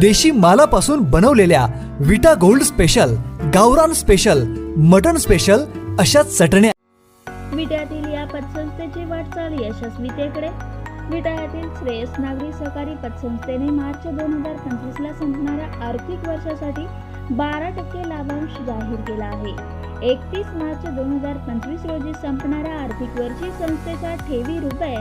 देशी मालापासून बनवलेल्या विटा गोल्ड स्पेशल गावरान स्पेशल मटन स्पेशल अशा चटण्या विट्यातील या पतसंस्थेची वाटचाल यशस्वीतेकडे विटायातील श्रेयस नागरी सहकारी पतसंस्थेने मार्च दोन हजार पंचवीसला संपणाऱ्या आर्थिक वर्षासाठी बारा टक्के लाभांश जाहीर केला आहे. एकतीस मार्च दोन हजार पंचवीस रोजी संपणाऱ्या आर्थिक वर्षी संस्थेच्या ठेवी रुपये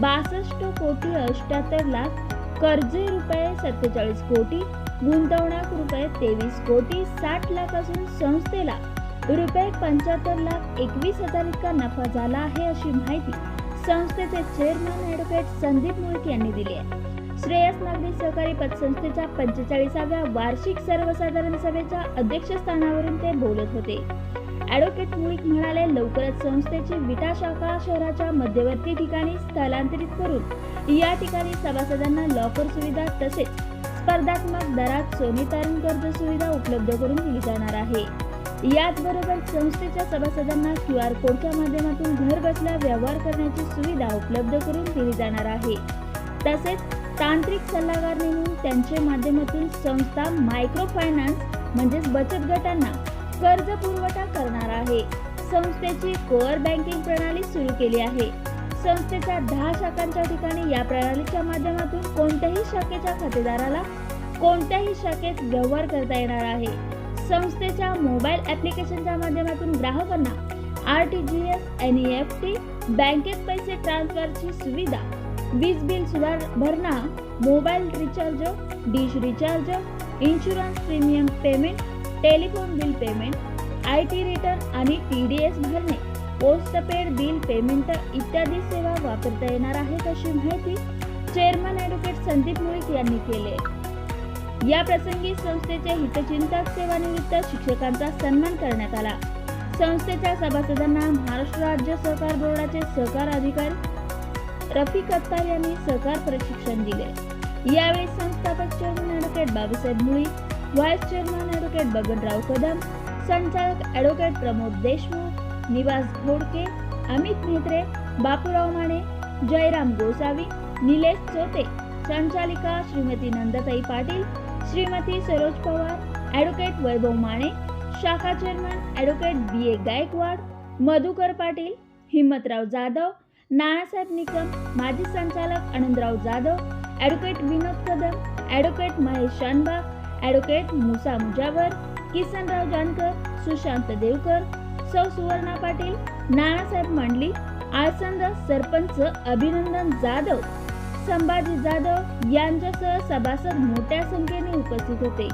बासष्ट कोटी अष्ट्याहत्तर लाख कर्जे रुपये सत्तेचाळीस कोटी गुंतवणूक रुपये तेवीस कोटी साठ लाख असून संस्थेला रुपये पंच्याहत्तर लाख एकवीस हजार इतका नफा झाला आहे अशी माहिती संस्थेचे चेअरमन ॲडव्होकेट संदीप मुळक यांनी दिली आहे. श्रेयस नागरी सहकारी पतसंस्थेच्या पंचेचाळीसाव्या वार्षिक सर्वसाधारण सभेच्या अध्यक्षस्थानावरून ते बोलत होते. ॲडव्होकेट मुळीक म्हणाले लवकरच संस्थेची विटा शाखा शहराच्या मध्यवर्ती ठिकाणी स्थलांतरित करून या ठिकाणी सभासदांना लॉकर सुविधा तसेच स्पर्धात्मक दरात सोने तारण कर्ज सुविधा उपलब्ध करून दिली जाणार आहे. याचबरोबर संस्थेच्या सभासदांना क्यू आर कोडच्या माध्यमातून घर बसल्या व्यवहार करण्याची सुविधा उपलब्ध करून दिली जाणार आहे. तसेच तांत्रिक सल्लागार नेमून त्यांच्या माध्यमातून संस्था मायक्रो फायनान्स म्हणजेच बचत गटांना कर्ज पुरवठा करणार आहे. संस्थेची कोअर बँकिंग प्रणाली सुरू केली आहे. संस्थेच्या दहा शाखांच्या ठिकाणी या प्रणालीच्या माध्यमातून कोणत्याही शाखेच्या खातेदाराला कोणत्याही शाखेत व्यवहार करता येणार आहे. संस्थेच्या मोबाईल ऍप्लिकेशनच्या माध्यमातून ग्राहकांना R T G S N E F T बँकेत पैसे ट्रान्सफरची सुविधा वीज बिल सुधार भरणा mobile recharge dish recharge insurance premium payment telephone bill payment I T return आणि टी डी एस भरणे पोस्टपेड बिल पेमेंट इत्यादी सेवा वापरता येणार आहेत अशी माहिती चेअरमन ॲडव्होकेट संदीप मुळीक यांनी केले या प्रसंगी संस्थेचे हितचिंतक सेवानिवृत्त शिक्षकांचा सन्मान करण्यात आला. संस्थेच्या सभासदांना महाराष्ट्र राज्य सहकार बोर्डाचे सहकार अधिकारी रफिक अत्तार यांनी सहकार प्रशिक्षण दिले. यावेळी संस्थापक chairman advocate Babasaheb Muli vice chairman advocate Babanrao Kadam संचालक ॲडव्होकेट प्रमोद देशमुख निवास घोडके अमित म्हेत्रे बापूराव माने जयराम गोसावी निलेश चोते संचालिका श्रीमती नंदताई पाटील श्रीमती सरोज पवार ॲडव्होकेट वैभव माने शाखा chairman advocate B A Gaikwad Madhukar Patil Himmatrao Jadhav Nanasaheb Nikam माजी संचालक Anandrao Jadhav advocate Vinod Kadam advocate Mahesh Shanbag advocate Musa Mujawar Kisanrao Jankar Sushant Devkar Sau Suvarna Patil Nanasaheb मांडली आळसंद सरपंच अभिनंदन जाधव संभाजी जाधव यांच्यासह सभासद मोठ्या संख्येने उपस्थित होते.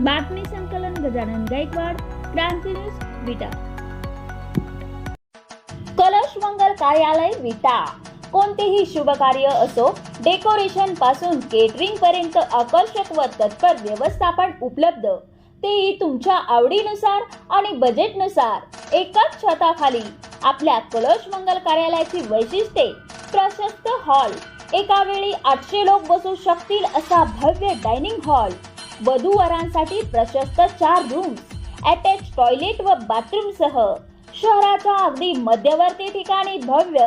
बातमी संकलन गजानन गायकवाड क्रांती न्यूज विटा. कलश मंगल कार्यालय विटा. कोणतेही शुभ कार्य असो डेकोरेशनपासून केटरिंग पर्यंत आकर्षक व तत्पर व्यवस्थापन उपलब्ध. तेही तुमच्या आवडीनुसार आणि बजेटनुसार एकाच छताखाली आपल्या कलश मंगल कार्यालयाची वैशिष्ट्ये प्रशस्त हॉल एका वेळी आठशे लोक बसू शकतील असा भव्य डायनिंग हॉल वधूवरांसाठी प्रशस्त चार रूम्स अटॅच टॉयलेट व बाथरूम सह. शहराच्या अगदी मध्यवर्ती ठिकाणी भव्य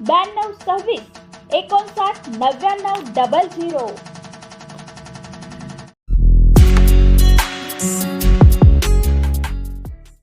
ब्याण्णव सव्वीस एकोणसाठ नव्याण्णव डबल झिरो